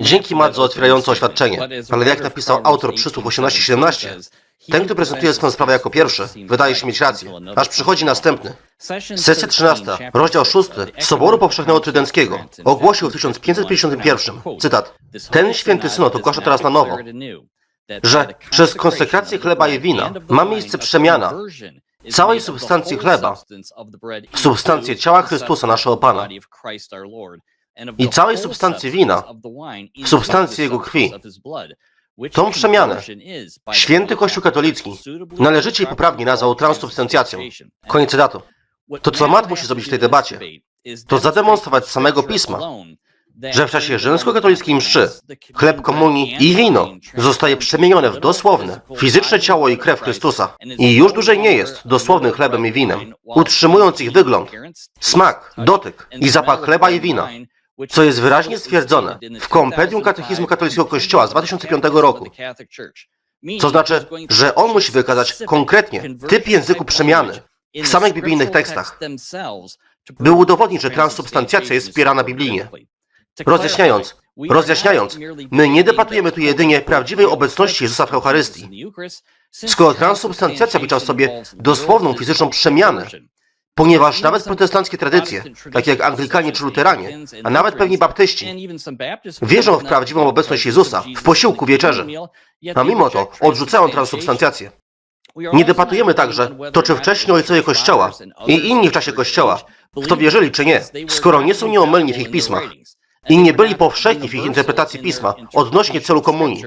Dzięki Matt za otwierające oświadczenie, ale jak napisał autor przysłów 18-17, ten, kto prezentuje swoją sprawę jako pierwszy, wydaje się mieć rację, aż przychodzi następny. Sesja 13, rozdział 6 Soboru Powszechnego Trydenckiego. ogłosił w 1551, cytat, ten święty synod ogłasza teraz na nowo, że przez konsekrację chleba i wina ma miejsce przemiana. całej substancji chleba. w substancję ciała Chrystusa, naszego Pana, i całej substancji wina w substancję Jego krwi. Tą przemianę Święty Kościół katolicki należycie i poprawnie nazwał transsubstancjacją. Koniec cytatu. To, co Matt musi zrobić w tej debacie, to zademonstrować z samego Pisma, że w czasie rzymskokatolickiej mszy chleb komunii i wino zostaje przemienione w dosłowne, fizyczne ciało i krew Chrystusa i już dłużej nie jest dosłownym chlebem i winem, utrzymując ich wygląd, smak, dotyk i zapach chleba i wina, co jest wyraźnie stwierdzone w Kompendium Katechizmu Katolickiego Kościoła z 2005 roku. Co znaczy, że on musi wykazać konkretnie typ języku przemiany w samych biblijnych tekstach, by udowodnić, że transsubstancjacja jest wspierana biblijnie. Rozjaśniając, rozjaśniając, my nie debatujemy tu jedynie prawdziwej obecności Jezusa w Eucharystii. Skoro transsubstancjacja wlicza w sobie dosłowną fizyczną przemianę, ponieważ nawet protestanckie tradycje, takie jak Anglikanie czy Luteranie, a nawet pewni baptyści, wierzą w prawdziwą obecność Jezusa w posiłku wieczerzy, a mimo to odrzucają transsubstancjację. Nie debatujemy także, to czy wcześniej ojcowie Kościoła i inni w czasie Kościoła w to wierzyli czy nie, skoro nie są nieomylni w ich pismach i nie byli powszechni w ich interpretacji pisma odnośnie celu komunii,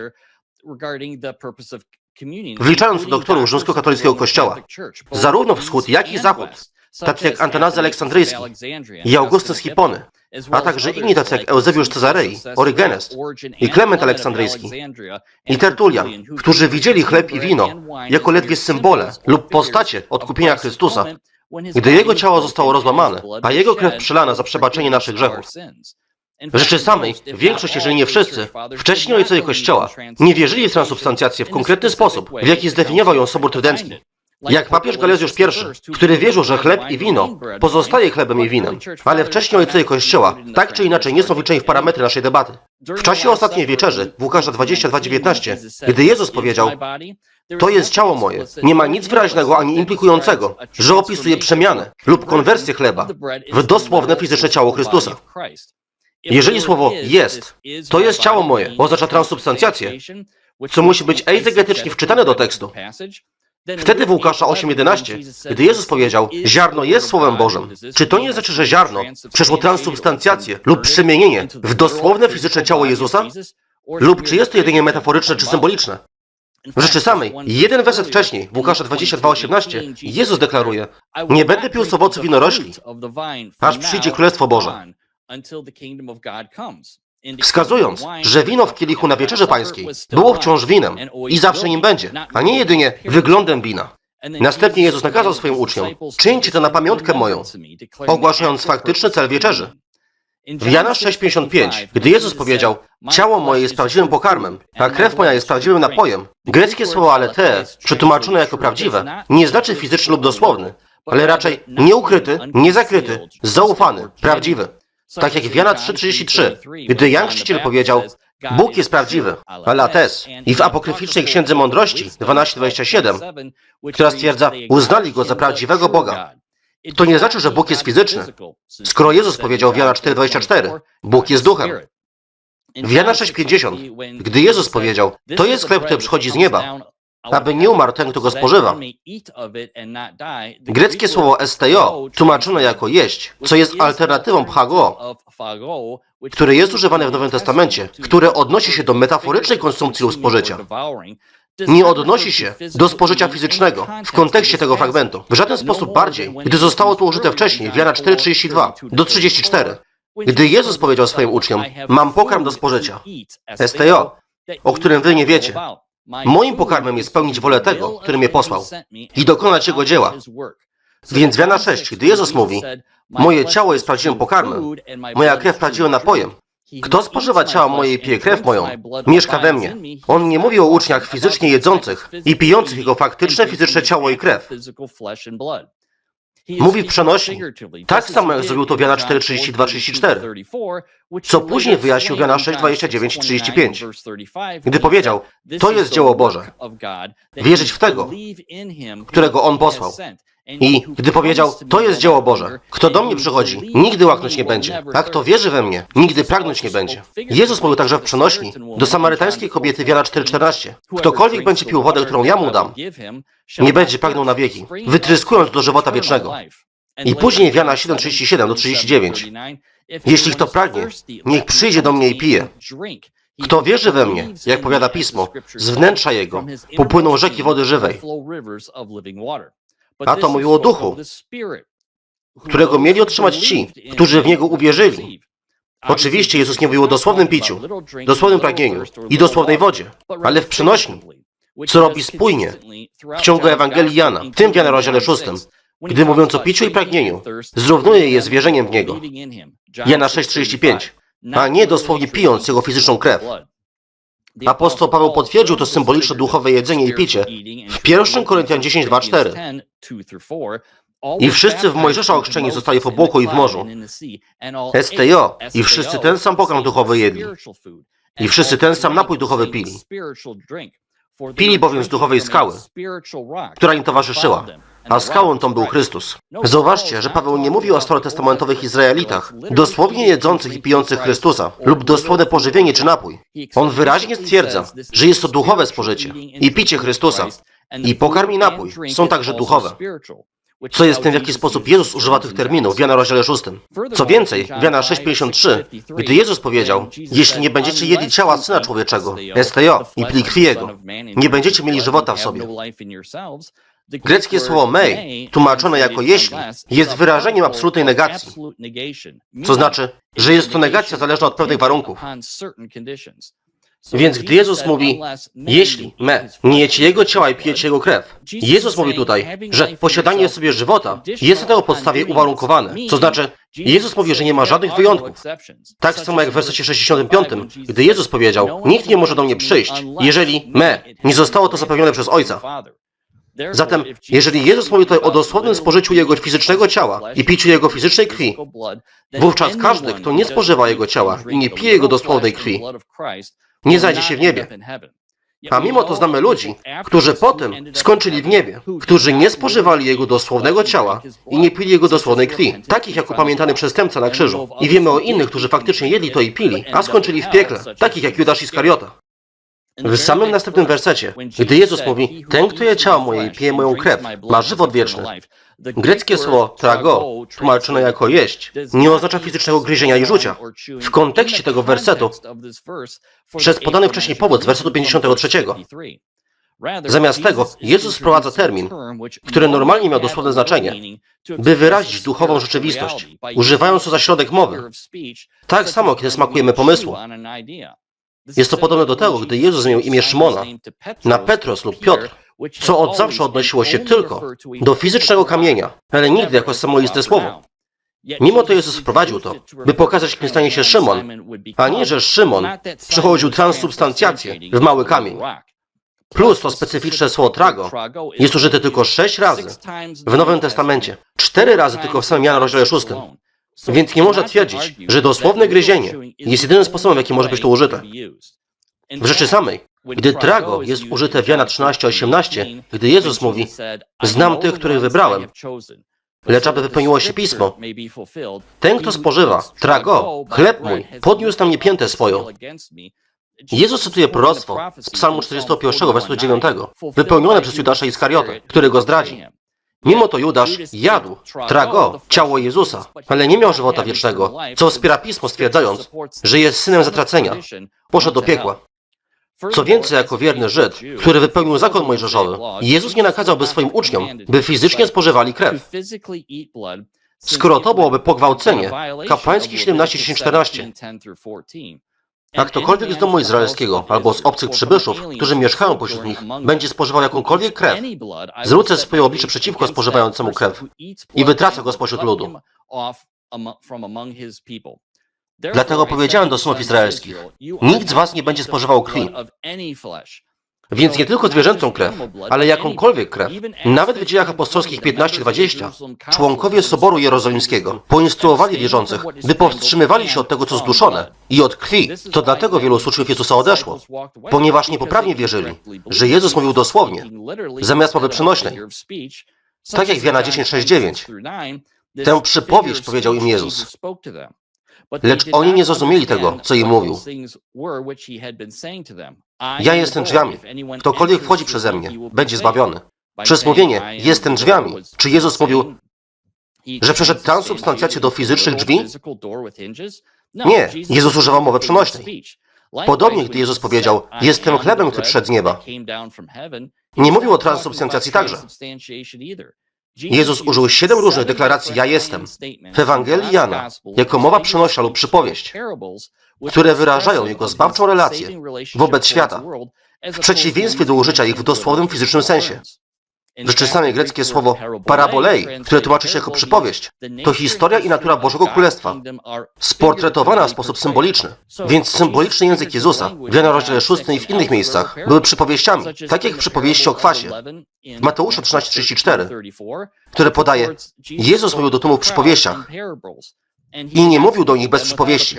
wliczając do doktorów rzymskokatolickiego Kościoła, zarówno wschód, jak i zachód, tacy jak Antanazy Aleksandryjski i Augustyn z Hipony, a także inni tacy jak Eusebiusz Cezarei, Orygenes i Klement Aleksandryjski i Tertulian, którzy widzieli chleb i wino jako ledwie symbole lub postacie odkupienia Chrystusa, gdy Jego ciało zostało rozłamane, a Jego krew przelana za przebaczenie naszych grzechów. W rzeczy samej, większość, jeżeli nie wszyscy, wcześniej ojcowie Kościoła nie wierzyli w transubstancjację w konkretny sposób, w jaki zdefiniował ją Sobór Trydencki. Jak papież Galezjusz I, który wierzył, że chleb i wino pozostaje chlebem i winem, ale wcześniej ojcowie Kościoła tak czy inaczej nie są wliczeni w parametry naszej debaty. W czasie ostatniej wieczerzy, w Łukasza 22:19, gdy Jezus powiedział, to jest ciało moje, nie ma nic wyraźnego ani implikującego, że opisuje przemianę lub konwersję chleba w dosłowne fizyczne ciało Chrystusa. Jeżeli słowo jest, to jest ciało moje, oznacza transsubstancjację, co musi być eisegetycznie wczytane do tekstu. Wtedy w Łukasza 8:11, gdy Jezus powiedział, ziarno jest Słowem Bożym, czy to nie znaczy, że ziarno przeszło transsubstancjację lub przemienienie w dosłowne fizyczne ciało Jezusa? Lub czy jest to jedynie metaforyczne czy symboliczne? W rzeczy samej, jeden werset wcześniej, w Łukasza 22:18, Jezus deklaruje, nie będę pił z owoców winorośli, aż przyjdzie Królestwo Boże. Wskazując, że wino w kielichu na wieczerzy pańskiej było wciąż winem i zawsze nim będzie, a nie jedynie wyglądem wina. Następnie Jezus nakazał swoim uczniom, czyńcie to na pamiątkę moją, ogłaszając faktyczny cel wieczerzy. W Jana 6,55, gdy Jezus powiedział, ciało moje jest prawdziwym pokarmem, a krew moja jest prawdziwym napojem, greckie słowo alete, przetłumaczone jako prawdziwe, nie znaczy fizyczny lub dosłowny, ale raczej nieukryty, niezakryty, zaufany, prawdziwy. Tak jak w Jana 3,33, gdy Jan Chrzciciel powiedział, Bóg jest prawdziwy, alates, i w apokryficznej Księdze Mądrości 12,27, która stwierdza, uznali go za prawdziwego Boga. To nie znaczy, że Bóg jest fizyczny. Skoro Jezus powiedział w Jana 4,24, Bóg jest duchem. W Jana 6,50, gdy Jezus powiedział, to jest chleb, który przychodzi z nieba, aby nie umarł ten, kto go spożywa. Greckie słowo esteo, tłumaczone jako jeść, co jest alternatywą phago, które jest używane w Nowym Testamencie, które odnosi się do metaforycznej konsumpcji lub spożycia. Nie odnosi się do spożycia fizycznego w kontekście tego fragmentu. W żaden sposób bardziej, gdy zostało to użyte wcześniej, w Jana 4,32 do 34, gdy Jezus powiedział swoim uczniom, mam pokarm do spożycia, esteo, o którym wy nie wiecie. Moim pokarmem jest spełnić wolę tego, który mnie posłał i dokonać Jego dzieła. Więc w Jana 6, gdy Jezus mówi, moje ciało jest prawdziwym pokarmem, moja krew prawdziwym napojem, kto spożywa ciało moje i pije krew moją, mieszka we mnie. On nie mówi o uczniach fizycznie jedzących i pijących jego faktyczne fizyczne ciało i krew. Mówi w przenośni, tak samo jak zrobił to w Jana 4, 32, 34, co później wyjaśnił w Jana 6, 29 i 35, gdy powiedział, to jest dzieło Boże, wierzyć w tego, którego On posłał. I gdy powiedział, to jest dzieło Boże, kto do mnie przychodzi, nigdy łaknąć nie będzie, a kto wierzy we mnie, nigdy pragnąć nie będzie. Jezus mówił także w przenośni do samarytańskiej kobiety w Jana 4,14. Ktokolwiek będzie pił wodę, którą ja mu dam, nie będzie pragnął na wieki, wytryskując do żywota wiecznego. I później w Jana 7,37 do 39. Jeśli kto pragnie, niech przyjdzie do mnie i pije. Kto wierzy we mnie, jak powiada Pismo, z wnętrza jego popłyną rzeki wody żywej. A to mówiło o duchu, którego mieli otrzymać ci, którzy w niego uwierzyli. Oczywiście Jezus nie mówił o dosłownym piciu, dosłownym pragnieniu i dosłownej wodzie, ale w przenośni, co robi spójnie w ciągu Ewangelii Jana, w tym w Jana rozdziale 6, gdy mówiąc o piciu i pragnieniu, zrównuje je z wierzeniem w Niego. Jana 6,35, a nie dosłownie pijąc Jego fizyczną krew. Apostoł Paweł potwierdził to symboliczne duchowe jedzenie i picie w 1 Koryntian 10, 2, 4. I wszyscy w Mojżesza ochrzczeni zostali w obłoku i w morzu. STO. I wszyscy ten sam pokarm duchowy jedli. I wszyscy ten sam napój duchowy pili. Pili bowiem z duchowej skały, która im towarzyszyła, a skałą tą był Chrystus. Zauważcie, że Paweł nie mówi o starotestamentowych Izraelitach, dosłownie jedzących i pijących Chrystusa, lub dosłowne pożywienie czy napój. On wyraźnie stwierdza, że jest to duchowe spożycie i picie Chrystusa. I pokarm i napój są także duchowe. Co jest tym, w jaki sposób Jezus używa tych terminów w Jana rozdziale 6. Co więcej, w Jana 6,53, gdy Jezus powiedział, jeśli nie będziecie jedli ciała Syna Człowieczego, STO, i pili krwi Jego, nie będziecie mieli żywota w sobie. Greckie słowo mei, tłumaczone jako jeśli, jest wyrażeniem absolutnej negacji. Co znaczy, że jest to negacja zależna od pewnych warunków. Więc gdy Jezus mówi, jeśli me, nie jecie Jego ciała i pijecie Jego krew, Jezus mówi tutaj, że posiadanie sobie żywota jest na podstawie uwarunkowane. Co znaczy, Jezus mówi, że nie ma żadnych wyjątków. Tak samo jak w wersecie 65, gdy Jezus powiedział, nikt nie może do mnie przyjść, jeżeli me, nie zostało to zapewnione przez Ojca. Zatem, jeżeli Jezus mówi tutaj o dosłownym spożyciu Jego fizycznego ciała i piciu Jego fizycznej krwi, wówczas każdy, kto nie spożywa Jego ciała i nie pije Jego dosłownej krwi, nie znajdzie się w niebie. A mimo to znamy ludzi, którzy potem skończyli w niebie, którzy nie spożywali Jego dosłownego ciała i nie pili Jego dosłownej krwi, takich jak upamiętany przestępca na krzyżu. I wiemy o innych, którzy faktycznie jedli to i pili, a skończyli w piekle, takich jak Judasz Iskariota. W samym następnym wersecie, gdy Jezus mówi, ten, kto je ciało moje i pije moją krew, ma żywot wieczny. Greckie słowo trago, tłumaczone jako jeść, nie oznacza fizycznego gryzienia i rzucia. W kontekście tego wersetu, przez podany wcześniej powód z wersetu 53. Zamiast tego Jezus wprowadza termin, który normalnie miał dosłowne znaczenie, by wyrazić duchową rzeczywistość, używając to za środek mowy. Tak samo, kiedy smakujemy pomysłu. Jest to podobne do tego, gdy Jezus zmienił imię Szymona na Petros lub Piotr, co od zawsze odnosiło się tylko do fizycznego kamienia, ale nigdy jako samoistne słowo. Mimo to Jezus wprowadził to, by pokazać, kim stanie się Szymon, a nie, że Szymon przechodził transsubstancjację w mały kamień. Plus to specyficzne słowo trago jest użyte tylko sześć razy w Nowym Testamencie, cztery razy tylko w samym Jana rozdziale 6. Więc nie można twierdzić, że dosłowne gryzienie jest jedynym sposobem, w jaki może być to użyte. W rzeczy samej, gdy trago jest użyte w Jana 13:18, gdy Jezus mówi, znam tych, których wybrałem, lecz aby wypełniło się pismo, ten, kto spożywa trago, chleb mój, podniósł na mnie piętę swoją. Jezus cytuje proroctwo z Psalmu 41, wersetu 9, wypełnione przez Judasza Iskariotę, który go zdradzi. Mimo to Judasz jadł trago, ciało Jezusa, ale nie miał żywota wiecznego, co wspiera Pismo stwierdzając, że jest synem zatracenia. Poszedł do piekła. Co więcej, jako wierny Żyd, który wypełnił zakon mojżeszowy, Jezus nie nakazałby swoim uczniom, by fizycznie spożywali krew. Skoro to byłoby pogwałcenie, kapłański 17:14. A ktokolwiek z domu izraelskiego albo z obcych przybyszów, którzy mieszkają pośród nich, będzie spożywał jakąkolwiek krew, zwrócę swoje oblicze przeciwko spożywającemu krew i wytracę go spośród ludu. Dlatego powiedziałem do synów izraelskich, nikt z was nie będzie spożywał krwi. Więc nie tylko zwierzęcą krew, ale jakąkolwiek krew. Nawet w dziejach apostolskich 15-20 członkowie Soboru Jerozolimskiego poinstruowali wierzących, by powstrzymywali się od tego, co zduszone i od krwi. To dlatego wielu uczniów Jezusa odeszło, ponieważ niepoprawnie wierzyli, że Jezus mówił dosłownie, zamiast mowy przenośnej. Tak jak w Jana 10:6-9. Tę przypowieść powiedział im Jezus. Lecz oni nie zrozumieli tego, co im mówił. Ja jestem drzwiami. Ktokolwiek wchodzi przeze mnie, będzie zbawiony. Przez mówienie jestem drzwiami. Czy Jezus mówił, że przeszedł transubstancjację do fizycznych drzwi? Nie, Jezus używał mowy przenośnej. Podobnie, gdy Jezus powiedział, jestem chlebem, który przyszedł z nieba. Nie mówił o transubstancjacji także. Jezus użył siedem różnych deklaracji Ja jestem w Ewangelii Jana jako mowa przenośna lub przypowieść, które wyrażają Jego zbawczą relację wobec świata, w przeciwieństwie do użycia ich w dosłownym fizycznym sensie. Wyczesane greckie słowo parabolei, które tłumaczy się jako przypowieść, to historia i natura Bożego Królestwa, sportretowana w sposób symboliczny. Więc symboliczny język Jezusa w Jana rozdziale 6 i w innych miejscach były przypowieściami, tak jak w przypowieści o kwasie. w Mateusza 13,34, które podaje Jezus mówił do tłumów w przypowieściach i nie mówił do nich bez przypowieści.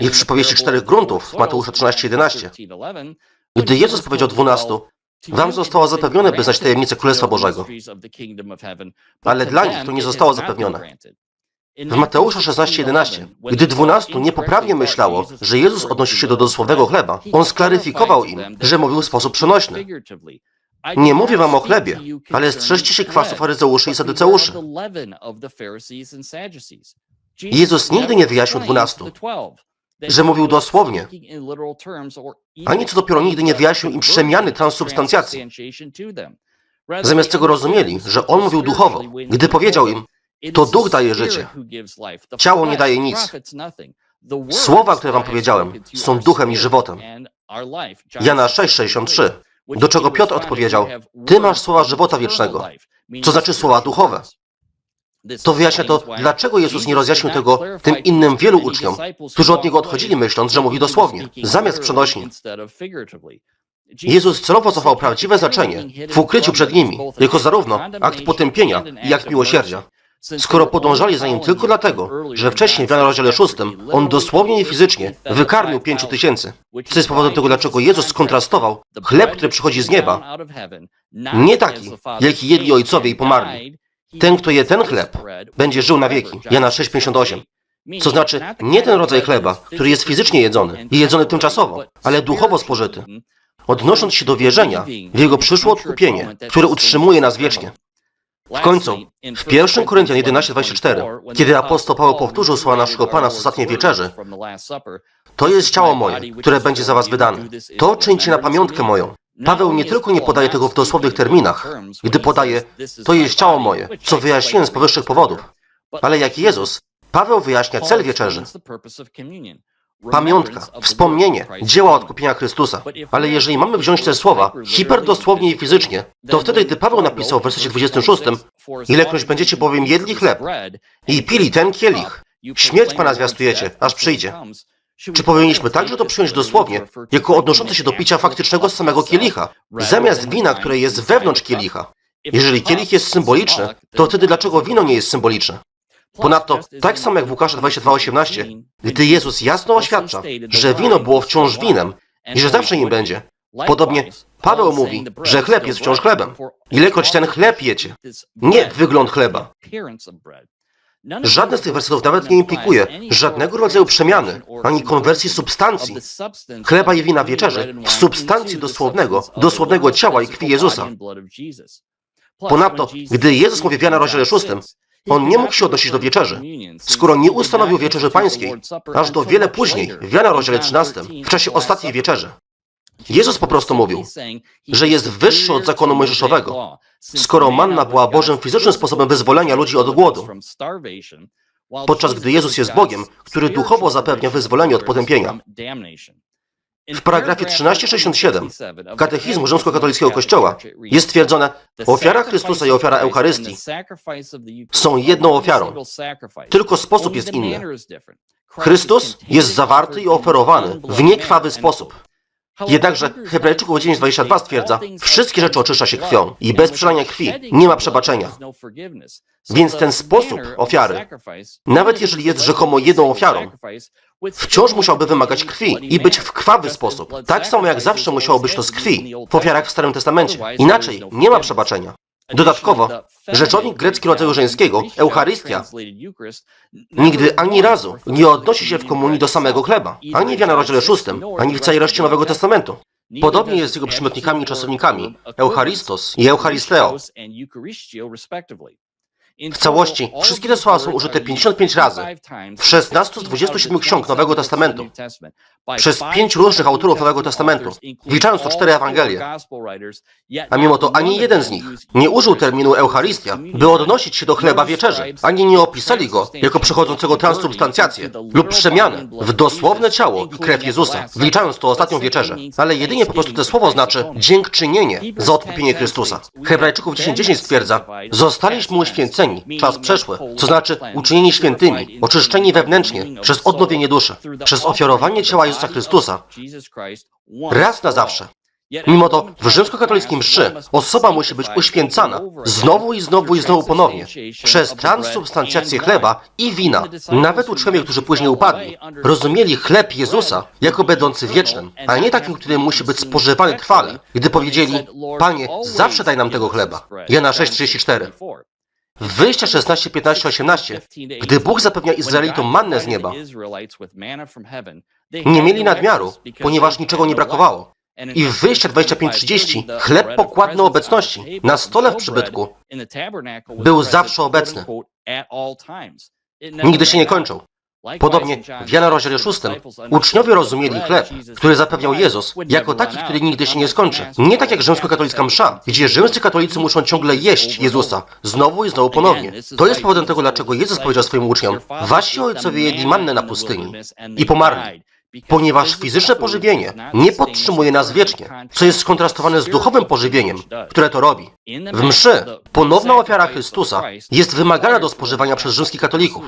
I w przypowieści czterech gruntów w Mateusza 13,11, gdy Jezus powiedział dwunastu, Wam zostało zapewnione, by znać tajemnicę Królestwa Bożego, ale dla nich to nie zostało zapewnione. W Mateusza 16:11, gdy dwunastu niepoprawnie myślało, że Jezus odnosi się do dosłownego chleba, on sklaryfikował im, że mówił w sposób przenośny. Nie mówię wam o chlebie, ale strzeżcie się kwasu faryzeuszy i saduceuszy. Jezus nigdy nie wyjaśnił dwunastu, że mówił dosłownie, ani co dopiero nigdy nie wyjaśnił im przemiany transsubstancjacji. Zamiast tego rozumieli, że On mówił duchowo, gdy powiedział im, to duch daje życie, ciało nie daje nic. Słowa, które wam powiedziałem, są duchem i żywotem. Jana 6,63, do czego Piotr odpowiedział, Ty masz słowa żywota wiecznego, co znaczy słowa duchowe. To wyjaśnia to, dlaczego Jezus nie rozjaśnił tego tym innym wielu uczniom, którzy od Niego odchodzili myśląc, że mówi dosłownie, zamiast przenośni. Jezus celowo cofał prawdziwe znaczenie w ukryciu przed nimi, jako zarówno akt potępienia, jak i miłosierdzia. Skoro podążali za nim tylko dlatego, że wcześniej w Jana rozdziale 6 on dosłownie i fizycznie wykarmił pięciu tysięcy. Co jest powodem tego, dlaczego Jezus skontrastował chleb, który przychodzi z nieba, nie taki, jaki jedli ojcowie i pomarli. Ten, kto je ten chleb, będzie żył na wieki. Jana 6,58. Co znaczy, nie ten rodzaj chleba, który jest fizycznie jedzony i jedzony tymczasowo, ale duchowo spożyty, odnosząc się do wierzenia w Jego przyszłe odkupienie, które utrzymuje nas wiecznie. W końcu, w 1 Koryntian 11:24, kiedy apostoł Paweł powtórzył słowa naszego Pana z ostatniej wieczerzy, to jest ciało moje, które będzie za was wydane. To czyńcie na pamiątkę moją. Paweł nie tylko nie podaje tego w dosłownych terminach, gdy podaje, to jest ciało moje, co wyjaśniłem z powyższych powodów, ale jak Jezus, Paweł wyjaśnia cel wieczerzy. Pamiątka, wspomnienie, dzieła odkupienia Chrystusa. Ale jeżeli mamy wziąć te słowa hiperdosłownie i fizycznie, to wtedy, gdy Paweł napisał w wersecie 26, ilekroć będziecie bowiem jedli chleb i pili ten kielich, śmierć Pana zwiastujecie, aż przyjdzie. Czy powinniśmy także to przyjąć dosłownie, jako odnoszące się do picia faktycznego z samego kielicha, zamiast wina, które jest wewnątrz kielicha? Jeżeli kielich jest symboliczny, to wtedy dlaczego wino nie jest symboliczne? Ponadto, tak samo jak w Łukasza 22:18, gdy Jezus jasno oświadcza, że wino było wciąż winem i że zawsze nim będzie, podobnie Paweł mówi, że chleb jest wciąż chlebem. Ilekroć ten chleb jecie, nie wygląd chleba. Żadne z tych wersetów nawet nie implikuje żadnego rodzaju przemiany, ani konwersji substancji chleba i wina wieczerzy w substancji dosłownego, dosłownego ciała i krwi Jezusa. Ponadto, gdy Jezus mówi w Jana rozdziale 6, on nie mógł się odnosić do wieczerzy, skoro nie ustanowił wieczerzy pańskiej, aż do wiele później, w Jana rozdziale 13, w czasie ostatniej wieczerzy. Jezus po prostu mówił, że jest wyższy od zakonu mojżeszowego, skoro manna była Bożym fizycznym sposobem wyzwolenia ludzi od głodu, podczas gdy Jezus jest Bogiem, który duchowo zapewnia wyzwolenie od potępienia. W paragrafie 1367 Katechizmu Rzymskokatolickiego Kościoła jest stwierdzone, ofiara Chrystusa i ofiara Eucharystii są jedną ofiarą, tylko sposób jest inny. Chrystus jest zawarty i oferowany w niekrwawy sposób. Jednakże Hebrajczyków 9.22 stwierdza, wszystkie rzeczy oczyszcza się krwią i bez przelania krwi nie ma przebaczenia. Więc ten sposób ofiary, nawet jeżeli jest rzekomo jedną ofiarą, wciąż musiałby wymagać krwi i być w krwawy sposób. Tak samo jak zawsze musiało być to z krwi w ofiarach w Starym Testamencie. Inaczej nie ma przebaczenia. Dodatkowo, rzeczownik grecki rodzaju żeńskiego, Eucharystia, nigdy ani razu nie odnosi się w komunii do samego chleba, ani w Jana rozdziale 6, ani w całej reszcie Nowego Testamentu. Podobnie jest z jego przymiotnikami i czasownikami Eucharistos i Eucharisteo. W całości wszystkie te słowa są użyte 55 razy w 16 z 27 ksiąg Nowego Testamentu przez pięć różnych autorów Nowego Testamentu, wliczając to cztery Ewangelie. A mimo to ani jeden z nich nie użył terminu Eucharystia, by odnosić się do chleba wieczerzy, ani nie opisali go jako przechodzącego transubstancjację lub przemianę w dosłowne ciało i krew Jezusa, wliczając to ostatnią wieczerzę. Ale jedynie po prostu to słowo znaczy dziękczynienie za odkupienie Chrystusa. Hebrajczyków 10.10 stwierdza, zostaliśmy uświęceni, czas przeszły, co znaczy uczynieni świętymi, oczyszczeni wewnętrznie przez odnowienie duszy, przez ofiarowanie ciała Jezusa Chrystusa raz na zawsze. Mimo to w rzymskokatolickim mszy osoba musi być uświęcana znowu i znowu i znowu ponownie przez transubstancjację chleba i wina. Nawet uczniowie, którzy później upadli, rozumieli chleb Jezusa jako będący wiecznym, a nie takim, który musi być spożywany trwale, gdy powiedzieli, Panie, zawsze daj nam tego chleba. Jana 6,34. W Wyjścia 16, 15, 18, gdy Bóg zapewnia Izraelitom mannę z nieba, nie mieli nadmiaru, ponieważ niczego nie brakowało. I w Wyjścia 25-30 chleb pokładny obecności na stole w przybytku był zawsze obecny. Nigdy się nie kończył. Podobnie w Jana rozdziale 6 uczniowie rozumieli chleb, który zapewniał Jezus, jako taki, który nigdy się nie skończy. Nie tak jak rzymskokatolicka msza, gdzie rzymscy katolicy muszą ciągle jeść Jezusa, znowu i znowu ponownie. To jest powodem tego, dlaczego Jezus powiedział swoim uczniom, wasi ojcowie jedli mannę na pustyni i pomarli. Ponieważ fizyczne pożywienie nie podtrzymuje nas wiecznie, co jest skontrastowane z duchowym pożywieniem, które to robi. W mszy ponowna ofiara Chrystusa jest wymagana do spożywania przez rzymskich katolików.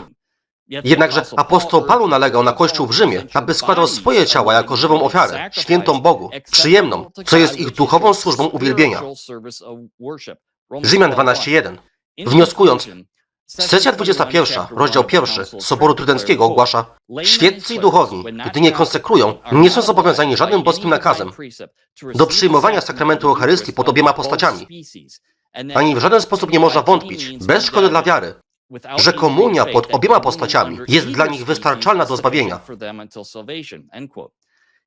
Jednakże apostoł Paweł nalegał na Kościół w Rzymie, aby składał swoje ciała jako żywą ofiarę, świętą Bogu, przyjemną, co jest ich duchową służbą uwielbienia. Rzymian 12.1. Wnioskując, Sesja 21, rozdział 1 Soboru Trydenckiego ogłasza Świeccy i duchowni, gdy nie konsekrują, nie są zobowiązani żadnym boskim nakazem do przyjmowania sakramentu Eucharystii pod obiema postaciami. Ani w żaden sposób nie można wątpić, bez szkody dla wiary, że komunia pod obiema postaciami jest dla nich wystarczalna do zbawienia.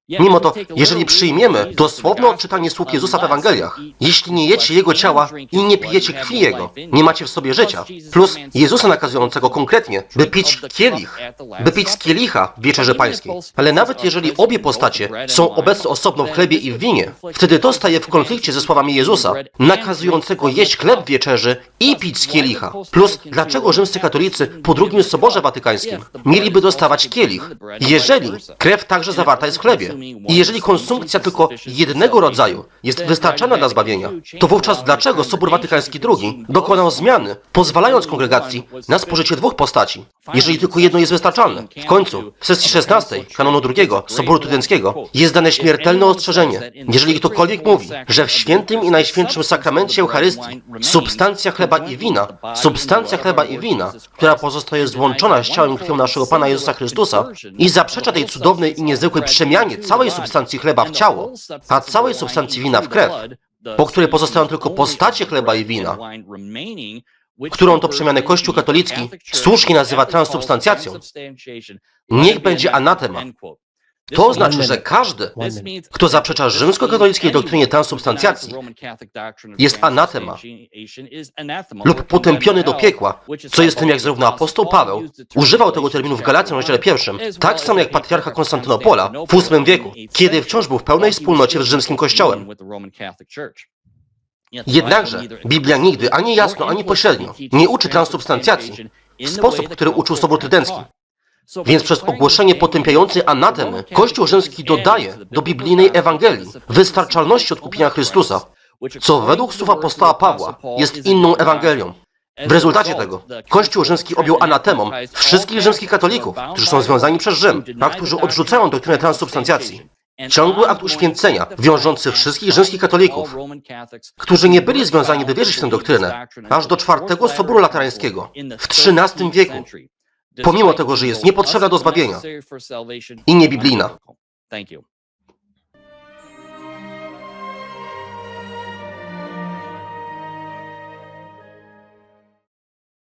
Mimo to, jeżeli przyjmiemy dosłowne odczytanie słów Jezusa w Ewangeliach, jeśli nie jecie Jego ciała i nie pijecie krwi Jego, nie macie w sobie życia, plus Jezusa nakazującego konkretnie, by pić kielich, by pić z kielicha w wieczerzy pańskiej. Ale nawet jeżeli obie postacie są obecne osobno w chlebie i w winie, wtedy to staje w konflikcie ze słowami Jezusa, nakazującego jeść chleb w wieczerzy i pić z kielicha. Plus, dlaczego rzymscy katolicy po drugim Soborze Watykańskim mieliby dostawać kielich, jeżeli krew także zawarta jest w chlebie? I jeżeli konsumpcja tylko jednego rodzaju jest wystarczana dla zbawienia, to wówczas dlaczego Sobór Watykański II dokonał zmiany, pozwalając kongregacji na spożycie dwóch postaci, jeżeli tylko jedno jest wystarczalne? W końcu, w sesji 16 kanonu II Soboru Trydenckiego jest dane śmiertelne ostrzeżenie. Jeżeli ktokolwiek mówi, że w świętym i najświętszym sakramencie Eucharystii substancja chleba i wina, substancja chleba i wina, która pozostaje złączona z ciałem i krwią naszego Pana Jezusa Chrystusa i zaprzecza tej cudownej i niezwykłej przemianie całej substancji chleba w ciało, a całej substancji wina w krew, po której pozostają tylko postacie chleba i wina, którą to przemianę Kościół katolicki słusznie nazywa transubstancjacją, niech będzie anatema. To znaczy, że każdy, kto zaprzecza rzymskokatolickiej doktrynie transubstancjacji, jest anatema lub potępiony do piekła, co jest tym, jak zarówno apostoł Paweł używał tego terminu w Galacjan rozdziale pierwszym, tak samo jak patriarcha Konstantynopola w VIII wieku, kiedy wciąż był w pełnej wspólnocie z rzymskim kościołem. Jednakże Biblia nigdy, ani jasno, ani pośrednio, nie uczy transubstancjacji w sposób, który uczył Sobór Trydencki. Więc przez ogłoszenie potępiającej anatemy Kościół rzymski dodaje do biblijnej Ewangelii wystarczalności odkupienia Chrystusa, co według słów apostoła Pawła jest inną Ewangelią. W rezultacie tego Kościół rzymski objął anatemą wszystkich rzymskich katolików, którzy są związani przez Rzym, a którzy odrzucają doktrynę transubstancjacji. Ciągły akt uświęcenia, wiążący wszystkich rzymskich katolików, którzy nie byli związani, by wierzyć w tę doktrynę, aż do czwartego Soboru Laterańskiego w XIII wieku, pomimo tego, że jest niepotrzebna do zbawienia i niebiblijna.